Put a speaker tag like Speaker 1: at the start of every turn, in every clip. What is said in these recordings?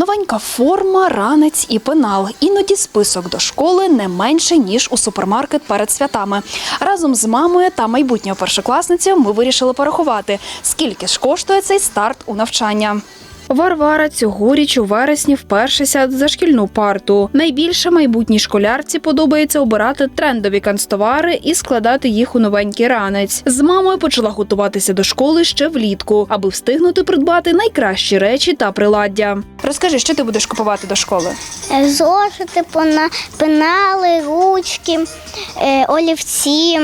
Speaker 1: Новенька форма, ранець і пенал. Іноді список до школи не менше ніж у супермаркет перед святами. Разом з мамою та майбутньою першокласницею ми вирішили порахувати, скільки ж коштує цей старт у навчання. Варвара цьогоріч у вересні вперше сяде за шкільну парту. Найбільше майбутній школярці подобається обирати трендові канцтовари і складати їх у новенький ранець. З мамою почала готуватися до школи ще влітку, аби встигнути придбати найкращі речі та приладдя. Розкажи, що ти будеш купувати до школи?
Speaker 2: Е, Зошити, пона- пенали, ручки, е, олівці,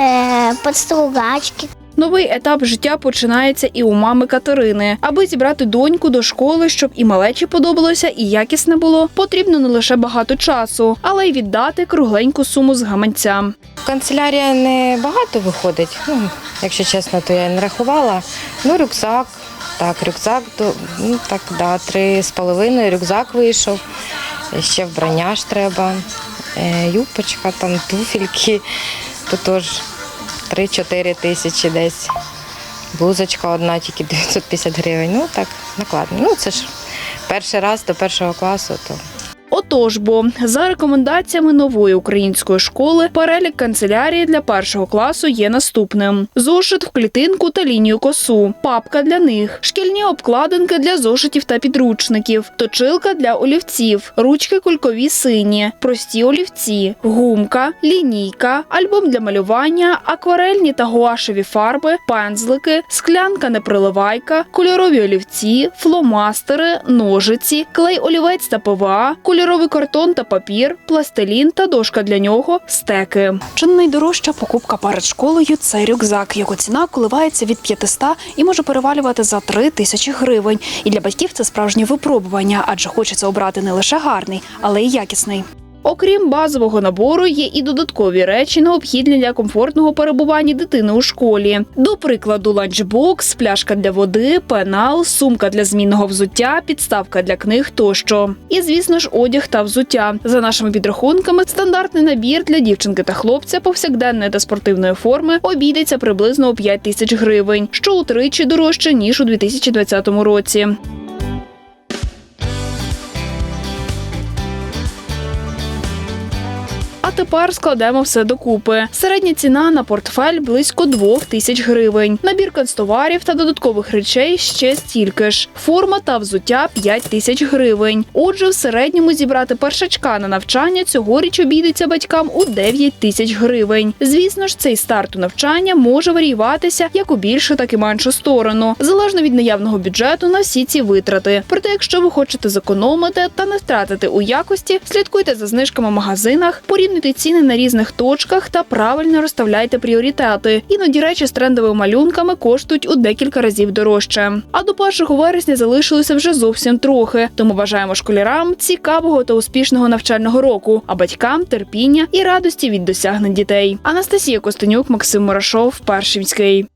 Speaker 2: е, подстругачки.
Speaker 1: Новий етап життя починається і у мами Катерини. Аби зібрати доньку до школи, щоб і малечі подобалося, і якісне було, потрібно не лише багато часу, але й віддати кругленьку суму з гаманця.
Speaker 3: Канцелярія не багато виходить. Ну, якщо чесно, то я не рахувала. Ну, рюкзак. Так, рюкзак, ну так, да, три з половиною рюкзак вийшов. Ще вбрання ж треба. Е, юбочка, там туфельки, то теж 3-4 тисячі десь. Блузочка одна, тільки 950 гривень. Ну так, накладно. Ну, це ж перший раз до першого класу, то
Speaker 1: Отож, бо за рекомендаціями нової української школи перелік канцелярії для першого класу є наступним: зошит в клітинку та лінію косу, папка для них, шкільні обкладинки для зошитів та підручників, точилка для олівців, ручки кулькові сині, прості олівці, гумка, лінійка, альбом для малювання, акварельні та гуашеві фарби, пензлики, склянка неприливайка, кольорові олівці, фломастери, ножиці, клей олівець та ПВА, кольоровий картон та папір, пластилін та дошка для нього, стеки. Чи не найдорожча покупка перед школою це рюкзак. Його ціна коливається від 500 і може перевалювати за 3 тисячі гривень. І для батьків це справжнє випробування, адже хочеться обрати не лише гарний, але й якісний. Окрім базового набору, є і додаткові речі, необхідні для комфортного перебування дитини у школі. До прикладу, ланчбокс, пляшка для води, пенал, сумка для змінного взуття, підставка для книг тощо. І, звісно ж, одяг та взуття. За нашими підрахунками, стандартний набір для дівчинки та хлопця повсякденної та спортивної форми обійдеться приблизно у 5 тисяч гривень, що утричі дорожче ніж у 2020 році. А тепер складемо все докупи. Середня ціна на портфель близько двох тисяч гривень. Набір канцтоварів та додаткових речей ще стільки ж. Форма та взуття 5 тисяч гривень. Отже, в середньому зібрати першачка на навчання цьогоріч обійдеться батькам у 9 тисяч гривень. Звісно ж, цей старт у навчання може варіюватися як у більшу, так і меншу сторону, залежно від наявного бюджету на всі ці витрати. Проте, якщо ви хочете зекономити та не втратити у якості, слідкуйте за знижками в магазинах, порівнюйте ціни на різних точках та правильно розставляйте пріоритети. Іноді речі з трендовими малюнками коштують у декілька разів дорожче. А до 1 вересня залишилося вже зовсім трохи. Тому бажаємо школярам цікавого та успішного навчального року, а батькам терпіння і радості від досягнень дітей. Анастасія Костенюк, Максим Мурашов, Першинський.